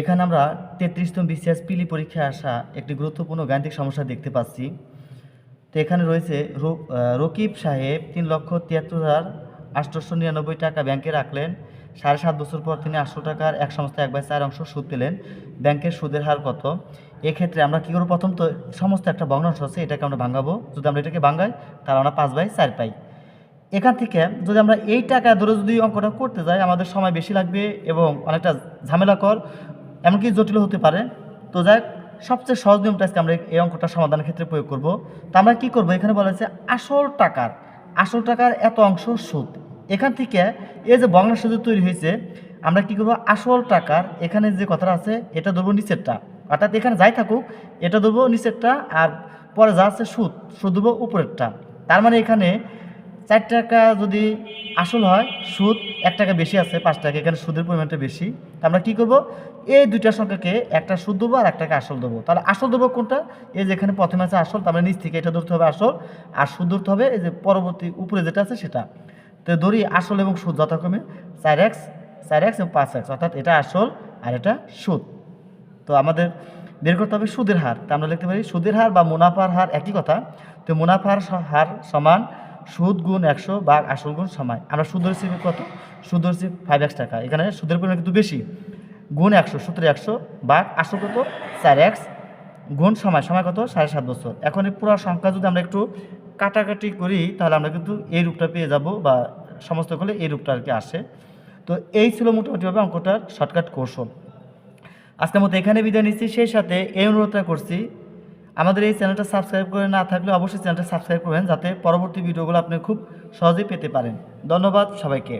এখানে আমরা তেত্রিশতম বিসিএস পিলি পরীক্ষায় আসা একটি গুরুত্বপূর্ণ গাণিতিক সমস্যা দেখতে পাচ্ছি। তো এখানে রয়েছে রকিব সাহেব, তিন লক্ষ তিয়াত্তর হাজার আটশোশো নিরানব্বই টাকা ব্যাংকে রাখলেন। সাড়ে সাত বছর পর তিনি আটশো টাকার এক সমস্ত এক বাই চার অংশ সুদ পেলেন। ব্যাংকের সুদের হার কত? এক্ষেত্রে আমরা কী করব? প্রথম তো সমস্ত একটা ভগ্নাংশ আছে, এটাকে আমরা ভাঙাবো। যদি আমরা এটাকে ভাঙাই, তাহলে আমরা পাঁচ বাই চার পাই। এখান থেকে যদি আমরা এই টাকা ধরে যদি অঙ্কটা করতে যাই, আমাদের সময় বেশি লাগবে এবং অনেকটা ঝামেলাকর এমনকি জটিল হতে পারে। তো যাই সবচেয়ে সহজ নিয়মটা আজকে আমরা এই অঙ্কটা সমাধানের ক্ষেত্রে প্রয়োগ করব। তো আমরা কী করব? এখানে বলা হচ্ছে আসল টাকার আসল টাকার এত অংশ সুদ। এখান থেকে এই যে ভগ্নাংশ যে তৈরি হয়েছে, আমরা কি করব? আসল টাকার এখানে যে কথাটা আছে, এটা ধরবো নিচেরটা। অর্থাৎ এখানে যাই থাকুক, এটা ধরবো নিচেরটা আর পরে যা আছে সুদ সুদ ধরবো উপরেরটা। তার মানে এখানে চার টাকা যদি আসল হয়, সুদ এক টাকা বেশি আছে, পাঁচ টাকা, এখানে সুদের পরিমাণটা বেশি। তা আমরা কী করব? এই দুইটা সংখ্যাকে একটা সুদ দেবো আর একটাকে আসল দেবো। তাহলে আসল দেবো কোনটা? এই যে এখানে প্রথমে আছে আসল, তার মানে নিচ থেকে এটা ধরতে হবে আসল, আর সুদ ধরতে হবে এই যে পরবর্তী উপরে যেটা আছে সেটা। তো ধরি আসল এবং সুদ যথাক্রমে চার এক্স চার এক্স এবং পাঁচ এক্স, অর্থাৎ এটা আসল আর এটা সুদ। তো আমাদের বের করতে হবে সুদের হার। তা আমরা লিখতে পারি সুদের হার বা মুনাফার হার একই কথা। তো মুনাফার হার সমান সুদ গুণ একশো বা আসল গুণ সমান। আমরা সুদ ধরছি কত? সুদ ধরছি ফাইভ এক্স টাকা। এখানে সুদের পরিমাণ কিন্তু বেশি। গুণ একশো, সূত্রে একশো বা আসল কত? চার এক্স গুণ সময় সময় কত? সাড়ে সাত বছর। এখন এই পুরো সংখ্যা যদি আমরা একটু কাটাকাটি করি, তাহলে আমরা কিন্তু এই রূপটা পেয়ে যাব বা সমস্ত করলে এই রূপটা আর কি আসে। তো এই ছিল মোটামুটিভাবে অঙ্কটার শর্টকাট কৌশল আজকের মতো এখানে বিদায় নিচ্ছি। সেই সাথে এই অনুরোধটা করছি আমাদের এই চ্যানেলটা সাবস্ক্রাইব করে না থাকলে অবশ্যই চ্যানেলটা সাবস্ক্রাইব করবেন, যাতে পরবর্তী ভিডিওগুলো আপনি খুব সহজেই পেতে পারেন। ধন্যবাদ সবাইকে।